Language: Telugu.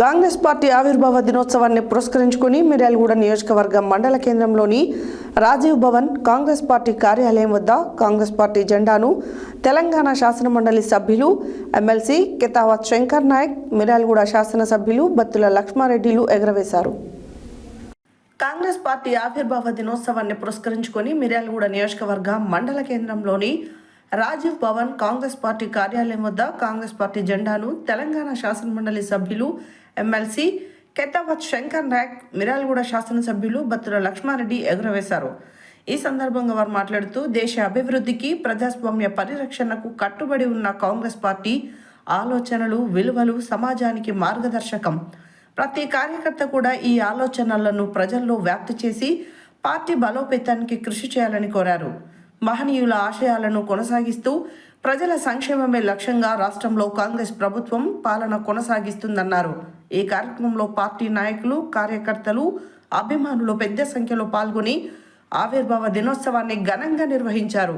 కాంగ్రెస్ పార్టీ ఆవిర్భావ దినోత్సవాన్ని పురస్కరించుకుని మిర్యాలగూడ నియోజకవర్గం మండల కేంద్రంలోని రాజీవ్ భవన్ కాంగ్రెస్ పార్టీ కార్యాలయం వద్ద కాంగ్రెస్ పార్టీ జెండాను తెలంగాణ శాసనమండలి సభ్యులు ఎమ్మెల్సీ కితావత్ శంకర్ నాయక్ మిర్యాలగూడ శాసనసభ్యులు బత్తుల లక్ష్మారెడ్డిలు ఎగరవేశారు. కాంగ్రెస్ పార్టీ ఆవిర్భావ దినోత్సవాన్ని పురస్కరించుకొని మిర్యాలగూడ నియోజకవర్గ మండల కేంద్రంలోని రాజీవ్ భవన్ కాంగ్రెస్ పార్టీ కార్యాలయం వద్ద కాంగ్రెస్ పార్టీ జెండాను తెలంగాణ శాసనమండలి సభ్యులు ఎమ్మెల్సీ కెతావత్ శంకర్ నాయక్ మిరాల్గూడ శాసనసభ్యులు బత్తుల లక్ష్మారెడ్డి ఎగురవేశారు. ఈ సందర్భంగా వారు మాట్లాడుతూ దేశ అభివృద్ధికి ప్రజాస్వామ్య పరిరక్షణకు కట్టుబడి ఉన్న కాంగ్రెస్ పార్టీ ఆలోచనలు విలువలు సమాజానికి మార్గదర్శకం. ప్రతి కార్యకర్త కూడా ఈ ఆలోచనలను ప్రజల్లో వ్యాప్తి చేసి పార్టీ బలోపేతానికి కృషి చేయాలని కోరారు. మహనీయుల ఆశయాలను కొనసాగిస్తూ ప్రజల సంక్షేమమే లక్ష్యంగా రాష్ట్రంలో కాంగ్రెస్ ప్రభుత్వం పాలన కొనసాగిస్తుందన్నారు. ఈ కార్యక్రమంలో పార్టీ నాయకులు కార్యకర్తలు అభిమానులు పెద్ద సంఖ్యలో పాల్గొని ఆవిర్భావ దినోత్సవాన్ని ఘనంగా నిర్వహించారు.